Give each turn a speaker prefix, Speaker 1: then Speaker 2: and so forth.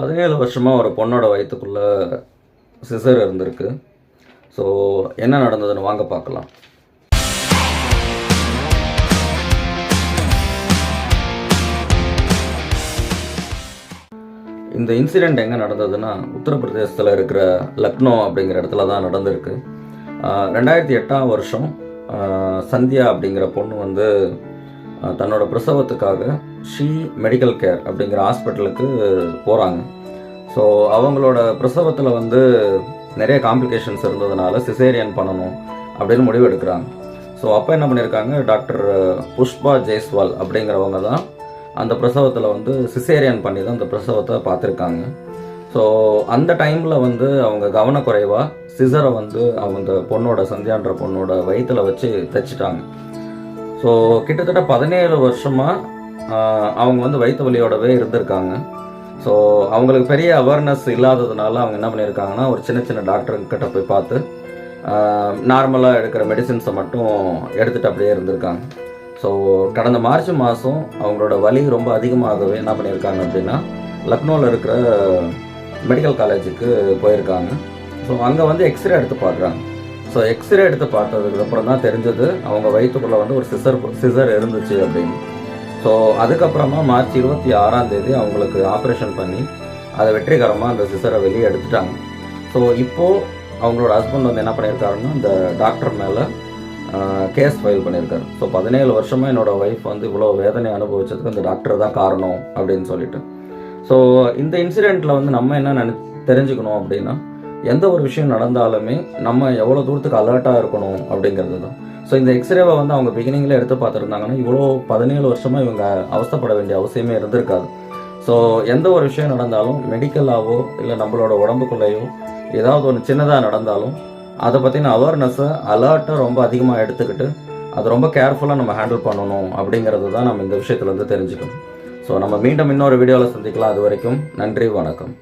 Speaker 1: பதினேழு வருஷமாக ஒரு பொண்ணோட வயிற்றுக்குள்ளே சிசர் இருந்திருக்கு. ஸோ என்ன நடந்ததுன்னு வாங்க பார்க்கலாம். இந்த இன்சிடெண்ட் எங்கே நடந்ததுன்னா உத்தரப்பிரதேசத்தில் இருக்கிற லக்னோ அப்படிங்கிற இடத்துல தான் நடந்திருக்கு. ரெண்டாயிரத்தி எட்டாம் வருஷம் சந்தியா அப்படிங்கிற பொண்ணு வந்து தன்னோட பிரசவத்துக்காக ஷீ மெடிக்கல் கேர் அப்படிங்கிற ஹாஸ்பிட்டலுக்கு போகிறாங்க ஸோ அவங்களோட பிரசவத்தில் வந்து நிறைய காம்ப்ளிகேஷன்ஸ் இருந்ததுனால சிசேரியன் பண்ணணும் அப்படின்னு முடிவு எடுக்கிறாங்க ஸோ அப்போ என்ன பண்ணியிருக்காங்க டாக்டர் புஷ்பா ஜெய்ஸ்வால் அப்படிங்கிறவங்க தான் அந்த பிரசவத்தில் வந்து சிசேரியன் பண்ணி தான் அந்த பிரசவத்தை பார்த்துருக்காங்க. ஸோ அந்த டைமில் வந்து அவங்க கவனக்குறைவாக சிசரை வந்து அவங்க பொண்ணோட சந்தியான்ற பொண்ணோட வயிற்றில் வச்சு தைச்சிட்டாங்க. ஸோ கிட்டத்தட்ட பதினேழு வருஷமாக அவங்க வந்து வயிற்று வலியோடவே இருந்திருக்காங்க. ஸோ அவங்களுக்கு பெரிய அவேர்னஸ் இல்லாததுனால அவங்க என்ன பண்ணியிருக்காங்கன்னா ஒரு சின்ன சின்ன டாக்டருங்கிட்ட போய் பார்த்து நார்மலாக எடுக்கிற மெடிசின்ஸை மட்டும் எடுத்துகிட்டு அப்படியே இருந்திருக்காங்க. ஸோ கடந்த மார்ச் மாதம் அவங்களோட வலி ரொம்ப அதிகமாகவே என்ன பண்ணியிருக்காங்க அப்படின்னா லக்னோவில் இருக்கிற மெடிக்கல் காலேஜுக்கு போயிருக்காங்க. ஸோ அங்கே வந்து எக்ஸ்ரே எடுத்து பார்க்குறாங்க. ஸோ எக்ஸ்ரே எடுத்து பார்த்ததுக்கு அப்புறம் தான் தெரிஞ்சது அவங்க வயிற்றுக்குள்ளே வந்து ஒரு சிசர் சிசர் இருந்துச்சு அப்படின்னு. ஸோ அதுக்கப்புறமா மார்ச் இருபத்தி ஆறாம் தேதி அவங்களுக்கு ஆப்ரேஷன் பண்ணி அதை வெற்றிகரமாக அந்த சிசரை வெளியே எடுத்துட்டாங்க. ஸோ இப்போது அவங்களோட ஹஸ்பண்ட் வந்து என்ன பண்ணியிருக்காருன்னா இந்த டாக்டர் மேலே கேஸ் ஃபைல் பண்ணியிருக்காரு. ஸோ பதினேழு வருஷமாக என்னோடய ஒய்ஃப் வந்து இவ்வளோ வேதனை அனுபவிச்சதுக்கு இந்த டாக்டர் தான் காரணம் அப்படின்னு சொல்லிட்டு. ஸோ இந்த இன்சிடெண்ட்டில் வந்து நம்ம என்ன நினை தெரிஞ்சுக்கணும் அப்படின்னா எந்த ஒரு விஷயம் நடந்தாலுமே நம்ம எவ்வளோ தூரத்துக்கு அலர்ட்டாக இருக்கணும் அப்படிங்கிறது தான். ஸோ இந்த எக்ஸ்ரேவை வந்து அவங்க பிகினிங்கில் எடுத்து பார்த்துருந்தாங்கன்னா இவ்வளோ பதினேழு வருஷமாக இவங்க அவஸ்தப்பட வேண்டிய அவசியமே இருந்திருக்காது. ஸோ எந்த ஒரு விஷயம் நடந்தாலும் மெடிக்கலாகவோ இல்லை நம்மளோட உடம்புக்குள்ளேயோ ஏதாவது ஒன்று சின்னதாக நடந்தாலும் அதை பற்றின அவேர்னஸை அலர்ட்டை ரொம்ப அதிகமாக எடுத்துக்கிட்டு அதை ரொம்ப கேர்ஃபுல்லாக நம்ம ஹேண்டில் பண்ணணும் அப்படிங்கிறது தான் நம்ம இந்த விஷயத்துலேருந்து தெரிஞ்சுக்கணும். ஸோ நம்ம மீண்டும் இன்னொரு வீடியோவில் சந்திக்கலாம். அது வரைக்கும் நன்றி வணக்கம்.